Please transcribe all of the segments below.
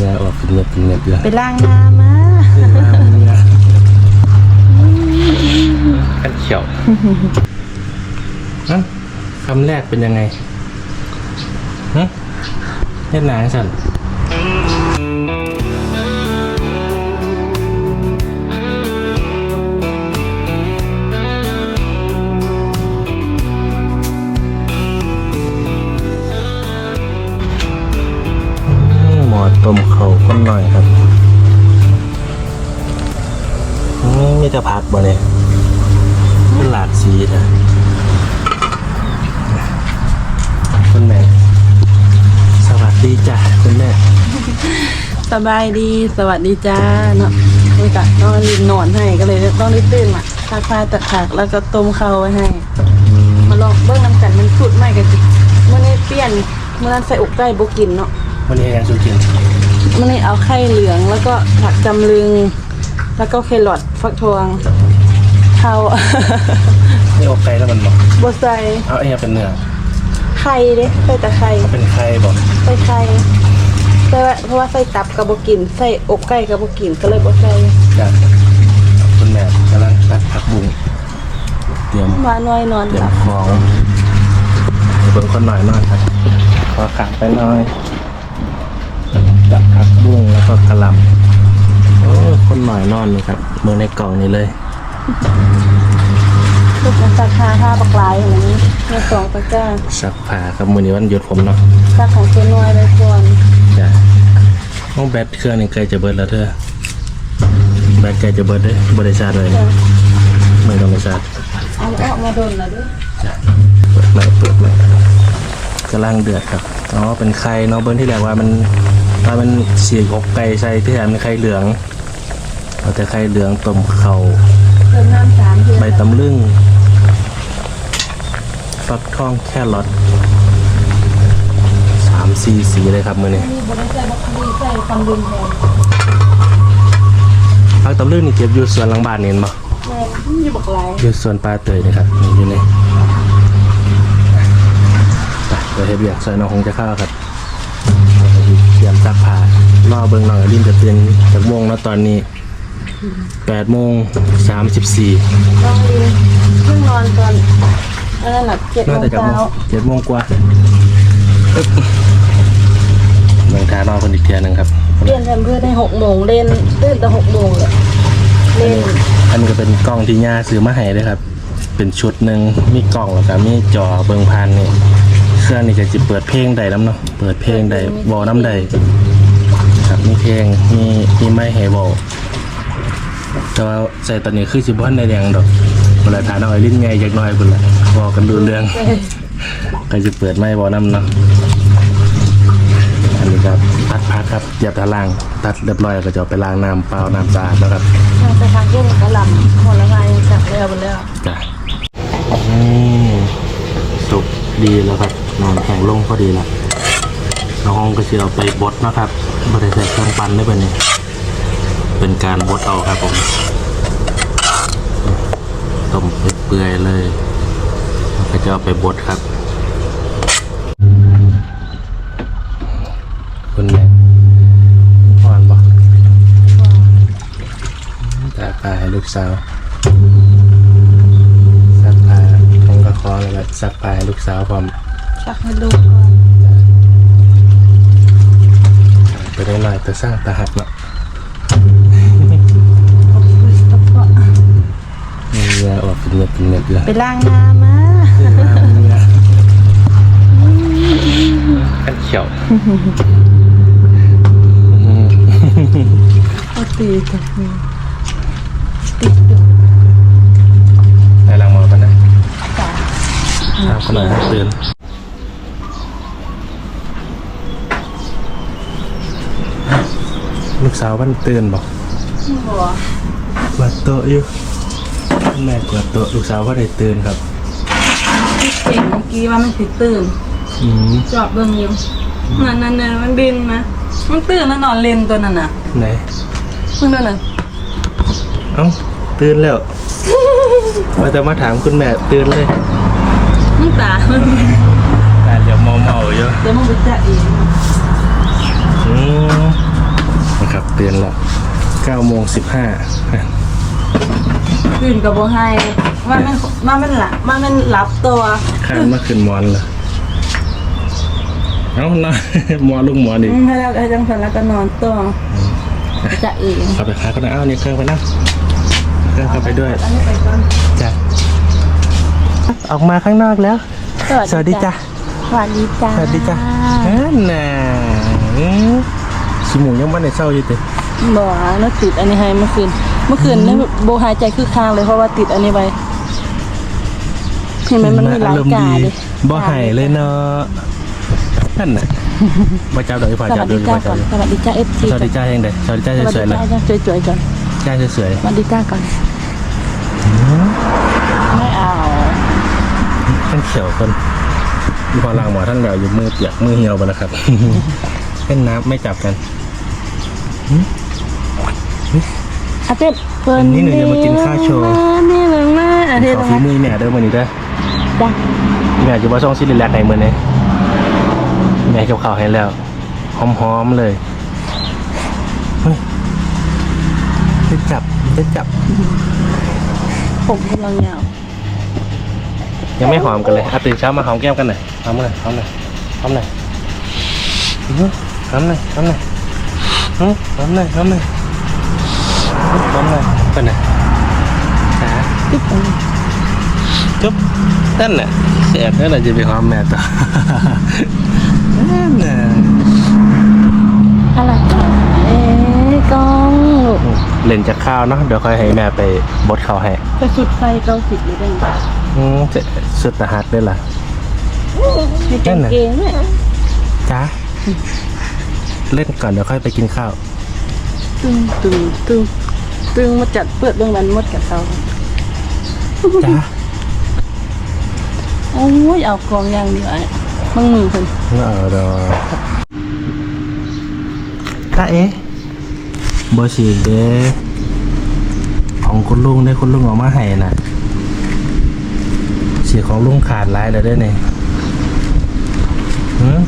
งื่อออกเป็นเม็ดเป็นเม็ดเลยไปล้างน้ำมากันเขียวนั่นคำแรกเป็นยังไงฮะเฮ็ดหนังสั่น มหมอต้มเขาคนหน่อยครับอืมมีแต่ผักบ่เนี่ยเป็นหลากสีนะคุณแม่ สวัสดีจ้ะคุณแม่ สบายดีสวัสดีจ้าเนาะนี่กะนอนริมนอนให้ก็เลยต้องรีบตื่นมาซักผ้าตักผักแล้วก็ต้มข้าวไว้ให้ มาลองเบิ้งน้ำกันมันสุดไหมกันจิเมื่อนี้เปลี่ยนเมื่อนั้นใส่อกไก่บกินเนาะวันนี้ยังสูกินเมื่อนี้เอาไข่เหลืองแล้วก็ผักจำลึง แล้วก็แครอทฟักทองข้าวนี่อกไก่แล้วมันบอกบใส่เอาไอ้เนี่ยเป็นเนื้อไข่เด้ใส่แต่ไข่เป็นไข่บอกใส่ไข่แต่ว่าเพราะว่าใส่ตับกับบกินใส่อกไก่กับบกินก็เลยบใส่จ้ะคุณแม่กำลังตัดผักบุ้งเตรียมมาน้อยนอนเตรียหมลับของเบิ่งคนหน่อยหน่อยครับขอขาไปหน่อย ตัดผักบุ้งแล้วก็กระหลำโอ้คนหน่อยนอนนี่ครับเมืองในกล่องนี้เลยลูกมันสักห้าห้าบักลายอย่างนี้ในสองตะกร้าสักผ้าครับมือนี้วันหยุดผมเนาะสักของเจน้อยเลยควรจ้ะห้องแบตเครื่องนี่ใกล้จะเบิดแล้วเธอแบตใกล้จะเบิดเลยบริษัทเลยจะไม่ต้องบริษัทเอาออกมาโดนแล้วด้วยเปิดใหม่เปิดใหม่กำลังเดือดครับอ๋อเป็นไข่เนาะเบิ้ลที่แรกว่ามัน ว่ามันเสียอกไก่ใส่ที่แทนเป็นไข่เหลืองเอาแต่ไข่เหลืองต้มเข่าเติมน้ำสามเดือนใบตำลึงฟักทองแครอทสามสีสีเลยครับมือนี้นี่บริใส่บักดีใส่ตำลึงแทนฟักตำลึงนี่เก็บอยู่สวนหลังบ้านนี่เห็นบ่แม่นี่บักลายอยู่สวนปลาเตยนะครับนี่อยู่นี่ไปเดี๋ยวเฮ็ดเบียกใส่น้องคงจะเข้าครับ รอเบิ่งน้องอลินจะเตือนจากโมงแล้วตอนนี้แปดโมงสามสิบสี่ต้องรีบเพิ่งนอนตอนอันนั้นหนักเจ็ดโมน่างจะจากเช้าโมงเจ็ดโมงกว่าอึ๊บเบิ่งทานอนคนอีกเทียหนึงครับเปลี่ยนแทนเพื่อนให้หกโมงเล่นตื่นแต่หกโมงเลยเล่นอันนี้ก็เป็นกล้องที่ย่าซื้อมาให้ด้วยครับ เป็นชุดหนึ่งมีกล้องแล้วก็มีจอเบิ่งผ่านนี่เครื่องนี่ก็จะเปิดเพลงใดน้ำเนาะ เปิดเพลงใดบอน้ำใดครับ มีเพลงมีมีไม้ให้บอแต่ว่าใส่ตอนนี้คือสิบวันในแดงดอกเวลาทานเอาไอ้ลิ้นไงอยากน้อยพุ่นละบอกกันดูเรื่องก็จะเปิดไม้บอน้ำเนาะอันนี้ครับตัดพักครับเหยียบตาล่าง ตัดเรียบร้อยก็จะเอาไปล้างน้ำเปล่าน้ำสะอาดแล้วครับทางไปทางยุ่งกระหล่ำผลไม้จับแล้วไปแล้วจ้ะนี่สุกดีแล้วครับนอนแข็งลงพอดีแล้ว น้องก็จะเอาไปบดนะครับบริใส่เครื่องปั้นได้เป็นนี่เป็นการบดเอาครับผมต้มเปื่อยๆเลยแล้วก็จะเอาไปบดครับคุณแม่อ่อนปะตาปลาให้ลูกสาวซักผ้าผมก็ขอเลยว่าซักผ้าให้ลูกสาวผมชักให้ลูกก่อน ไปได้หน่อยแต่สร้างตาหักเนาะขอบคุณครับพ่อมีเรือออกเป็นเม็ดเป็นเม็ดเลยไปล้างน้ำมากันเขียวเอาตีกับมือในหลังมอกันนะจ้าตามคนหน่อยนะตื่น ลูกสาวมันตื่นบอกหัวกวาดโต๊ะอยู่แม่กวาดโต๊ะลูกสาวก็ได้ตื่นครับเก่งเมื่อกี้ว่ามันสิตื่นอืมจอบเบิ่งอยู่นั่นนั่นนั่นมันบินมามันตื่นแล้วนอนเล่นตัวนั่นน่ะไหนมึงนั่นน่ะเอ้าตื่นแล้วมาจะมาถามคุณแม่ตื่นเลยมึงตามันแต่เดี๋ยวเมาเมาๆอยู่เดี๋ยวมึงไปแจ้เองอืม เตือนแล้วเก้าโมงสิบห้าขึ้นกับโบให้ว่ามันว่ามันหลับว่ามันหลับตัวข้ามเมื่อคืนมอนเลยเอ้านอนมอลุงมอนอีกอืมแล้วก็จังสันแล้วก็นอนตัวจะเองเอาไปค้าก็ได้เอ้านี่เครื่องไปนั่งเครื่องเข้าไปด้วยอันนี้ไปก่อนจ้ะออกมาข้างนอกแล้ว สวัสดีจ้ะสวัสดีจ้าสวัสดีจ้ะฮันน่ะ อืมชิหมูยังไม่ได้เศร้าอยู่เตะบอกว่าน่าติดอันนี้ให้เมื่อคืน เมื่อคืนนี่โบหายใจคือค้างเลยเพราะว่าติดอันนี้ไปเห็นไหมมันมีหลายอารมณ์กาดีดิบ่ใหายเลยเนาะนั่นน่ะบ่จับดอกอีพอสจัวับสดูดีดีจ้าพอจัก่บอนดูสวัสดีจ้าเอฟซีสวัสดีจ้ายังไงสวัสดีจ้าสวัสสดีวยๆเลยจ้าจ้าสวยๆก่อนจ้าสวยสวัสดีจ้าก่อนไม่เอาๆเป็นเขียวคนมีพอล่างหมอท่านแล้วอยู่มือเปียกมือเหี่ยวไปแล้วครับเป็นน้ำไม่จับกัน อาเต้นเพิ่นนี่หนูจะมากินข้าวโชว์มานี่หนึ่งมาอาเต้นขอลงฝีมามือแม่เด้อมื้อนี้เด้อจ้าแม่จะมาส่งซิลิแลกให้มื้อนี้แม่เก็บข้าวให้แล้วหอมๆเลยเฮ้ยจะจับจะจับ ผมกำลังยาวยังไม่หอมกันเลยอะตื่นเช้ามาหอมแก้มกันหน่อยหอมหน่อยหอมหน่อยหอมหน่อยอื้อหือหอมหน่อยหอมหน่อย อื้อหอมหน่อยหอมหน่อยอื้อหอมหน่อยเป็นไงจ้าติ๊บตรงนี้จุ๊บนั่นน่ะแสบนั่นน่ะจะไปหอมแม่ต่อนั่นน่ะอะไรเอ๊ะกล้องลูกเล่นจากข้าวเนาะเดี๋ยวค่อยให้แม่ไปบดข้าวให้ไปสุดไฟเกาสิบเลยได้ไหมอืมจะสุดตะหัดด้วยล่ะมีกางเกงด้วยจ้า เล่นก่อนเดี๋ยวค่อยไปกินข้าว ตึงตึงตึงตึงมาจัดเปิดเรื่องนั้นหมดกับเขาจ้าโอ้ยเอากองอย่างเดียวไอ้มึงมือเพิ่นเออเดี๋ยวตาเอ๊ะบอสีเด้ของคุณลุงได้คุณลุงเออกมาให้น่ะเสียของลุงขาดหลายแล้วเด้อเนี่ยหืม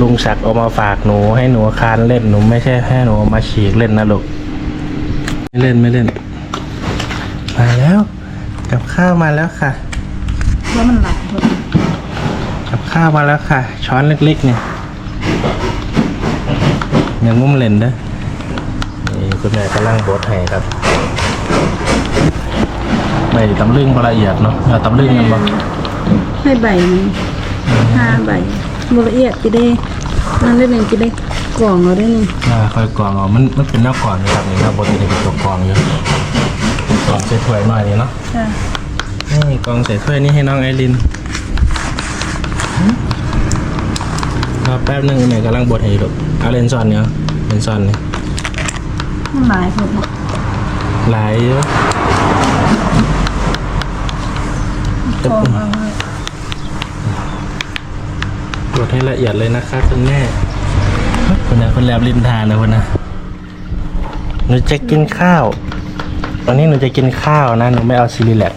ลุงศักดิ์เอามาฝากหนูให้หนูคานเล่นหนูไม่ใช่ให้หนูเอามาฉีกเล่นนะลูกไม่เล่นไม่เล่น มาแล้ว กับข้าวมาแล้วค่ะว่ามันหลับนกับข้าวมาแล้วค่ะ ช้อนเล็กๆเนี่ยยังงุ้มเล่นเด้อนี่คุณแม่กำลังบดให้ครับใบตำลึงบละเอียดเนาะเอาตำลึงกันบ่ให้ใบห้าใบ บ่ละเอียดจะได้นั่นได้หนึ่งจะได้กล่องเราได้หนึ่งอ่าค่อยกรองเอามันมันเป็นหน้าก่อนนะครับนี่หน้าบดนี่เป็นตัวกรองอยู่กรองใส่ถ้วยหน่อยนี่เนาะจ้ะนี่กรองใส่ถ้วยนี่ให้น้องไอรินรอแป๊บหนึงแม่กำลังบดให้อยู่ลูกเอาเลนส์ซอนเนี่ยเลนส์ซอนเนี่ยมันหลายเพิ่นหลายเยอะ กล่องเอาไว้ บดให้ละเอียดเลยนะครับคุณแม่คนนะคนแลบริมทานนะคนนะหนูจะกินข้าววันนี้หนูจะกินข้าวนะหนูไม่เอาซิลิแลก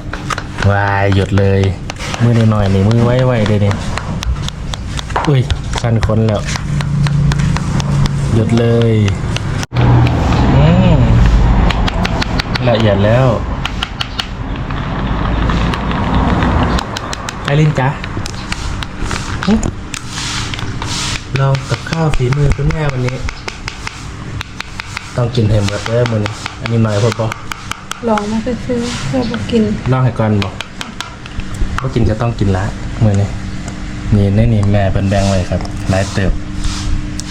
วายหยุดเลย มือหน่อยๆนี่มือไว้ไว้เลยเนี่ยอุ้ยสั่นคนแล้ว หยุดเลยอืมละเอียดแล้วไอรินจ๊ะ ลองกับข้าวฝีมือคุณแม่วันนี้ ต้องกินให้หมดเลยมันอันนี้หน่อยพอปอลองมาซื้อๆเพื่อบ่กินลองให้ก่อนบอกว่ากินก็ต้องกินละมือนี้นี่นี่นี่แม่เป็นแบงไว้ครับหลายเติบ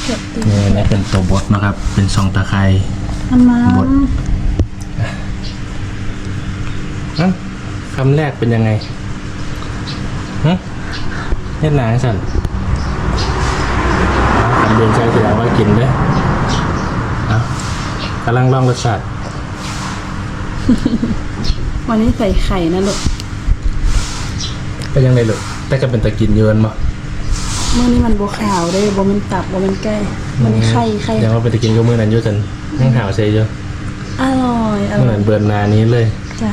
เก็บตีนี่นี่เป็นตัวบดนะครับ เป็นซองตะไคร้ ทำมาบดนั่นคำแรกเป็นยังไงฮะเฮ็ดหนาสั่น เอาคำเดินใจเสียว่ากินเด้อเอากำลังลองรสชาติวันนี้ใส่ไข่นะลูกเป็นยังไงลูกแต่ก็เป็นตะกินเยินบ่เมื่อนี้มันโบขาวได้บ่มันตับบ่มันใกล้มันไข่ไข่ยังว่าเป็นตะกินก็มือนั้นอยู่จันยังหาวเซยอยู่อร่อยอมือร่อนั้ยนเบิร์นนานี้เลยจ้ะ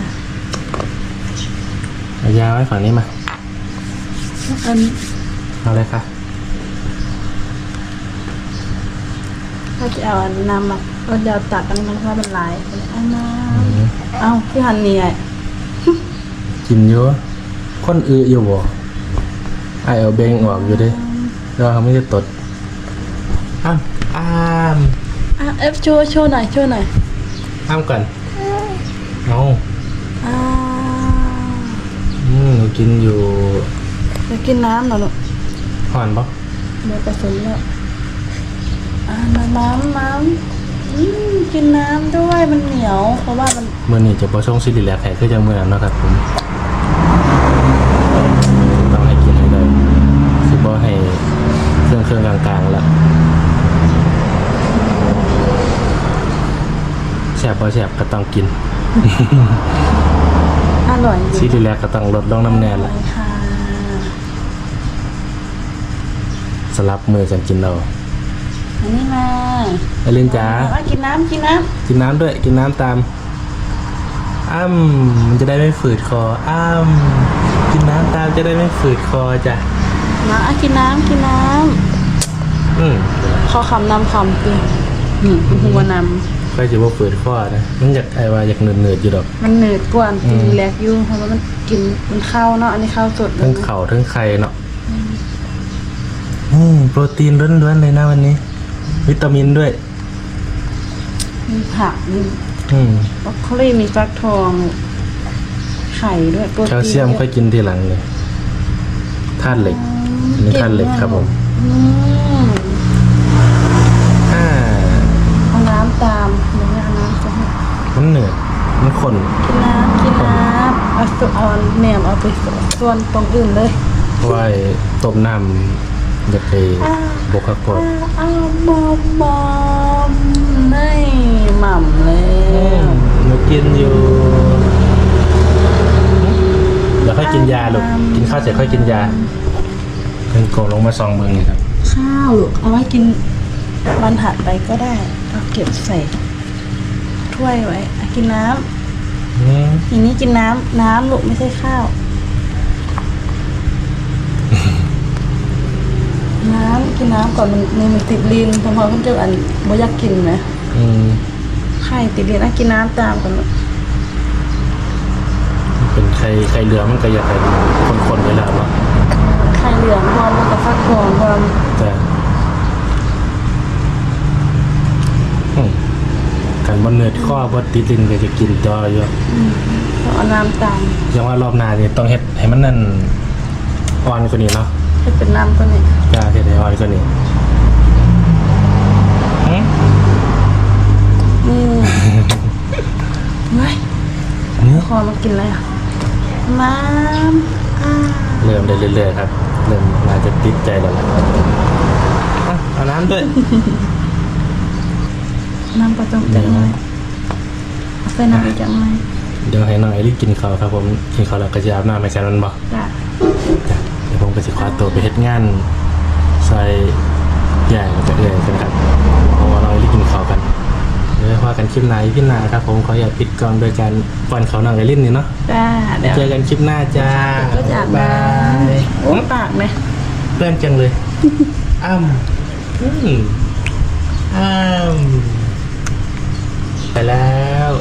เอายาไว้ฝั่งนี้มาอันเอาเลยค่ะ ถ้าจะเอาอันน้ำมาก็จะเอาตักอันนี้มันว่ามันหลายเอาน้ำเอาพี่ฮันนี่ไงกินเยอะคนอืออยู่บ่ไอเอาเบงออกอยู่เดิเราเขาไม่ได้ตดอ้ามอ้ามอะเอฟโชว์โชว์หน่อยโชว์หน่อยอ้ามก่อนเอาอ่าอืมหนูกินอยู่จะกินน้ำเหรอลูกห่อนปะเดี๋ยวกระสุนแล้ว อ่าน้ำน้ำน้ำอืมกินน้ำด้วยมันเหนียว เพราะว่ามันเมื่อนี้จะประชงซิลิแลกแขกคือจังเมื่อนั้นเนาะครับผมต้องให้กินให้ได้สิบ่ให้เครื่องเครื่องกลางๆละแสบพอแสบก็ต้องกินอร่อยจซิริงลิแลกก็ต้องลดลงน้ำแน่อร่ละอยค่ะสลับมือกันกินเรา อันนี้มาไอลินจ๋าว่ากินน้ำกินน้กินน้ำด้วย กินน้ำตาม อ้ำมันจะได้ไม่ฝืดคอ อ้ำกินน้ำตามจะได้ไม่ฝืดคอจ้ะำมาอะกินน้ำกินน้อืมำเขาคำน้ำคำคืออืมหัวนค่อยจะว่าฝืดคอนะ มันอยากไอว่าอยากเนืดๆอยู่ดอกำมันเหนืดกว่าอืกินมแลกอยุ่เพราะว่ามันกินมันเข้าเนาะอันนี้เข้าสดทั้งเข่าทั้งไข่เนาะอืมโปรตีนล้วนๆเลยนะวันนี้ วิตามินด้วย มีผักมีอืมบรอกโคลีมีฟักทอง ไข่ด้วยโปรตีนแคลเซียมค่อยกินทีหลังเลยธาตุเหล็กอันนี้ธาตุเหล็กครับผมอืมอ่าเอาน้ำตามเดี๋ยวแม่เอาน้ำจะให้มันเหนืดมันข้นกินน้ำกินน้ำเอาสุเอาแหนมเอาไปส่วนตรงอื่นเลยเพราะว่าไอ้ต้มน้ำอยากไป บกขกดอ้าวบอมบอมนี่หม่ำเลยหนูกินอยู่เดี๋ยวค่อยกินยาลูกกินข้าวเสร็จค่อยกินยาเพิ่งโกงลงมาซองเมืองนี่ครับข้าวลูกเอาไว้กินวันถัดไปก็ได้เอาเก็บใส่ถ้วยไว้อะกินน้ำอืมอย่างนี้กินน้ำน้ำลูกไม่ใช่ข้าว น้ำกินน้ำก่อนมันมันมันติดลิ้นพอพอเขาจะอันบ่อยากกินไหมอืมไข่ติดลิ้นอะกินน้ำตามกันลูกเป็นไข่ไข่เหลืองมันก็อยากให้คนๆไว้แล้วเนาะไข่เหลืองพร้อมแล้วก็ฟักทองพร้อมแต่อืมกันบนเนื้อข้อบนติดลิ้นก็จะกินจออยู่ต้องเอาน้ำตามยังว่ารอบหน้านี่ต้องเฮ็ดให้มันนั่นอ่อนกว่านี้เนาะ ให้เป็นน้ำตัวนี้จ้าเฮ็ดให้อ่อนกว่านี้อืมนี่เฮ้ยเนื้อคอมากินอะไรอะน้ำอ่าเริ่มได้เรื่อยๆครับเริ่มน่าจะติดใจแล้วล่ะอะเอาน้ำด้วยน้ำปลาต้มจังเลยเอาใส่น้ำอีกจังเลยเดี๋ยวให้น้องไอริกินข้าวครับผมกินข้าวแล้วก็จะอาบน้ำให้กันมันบ่จ้ะจ้ะเดี๋ยว ผมก็สิขอตัวไปเฮ็ดงานใส่ใหญ่กับเอื่อยกันครับเพราะว่าน้องไอริกินข้าวกันเดี๋ยวว่ากันคลิปหน้าพี่นาครับ ผมขออย่าตปิดกล้องโดยการป้อนเขาวน้องไอรินนี่เนาะจ้าเดี๋ยวเจอกันคลิปหน้าจ้าก็จะอาบน้บายำโอ้ปากเนี่ยเพื่อนจังเลยอ้ำอืมอ้ำไปแล้ว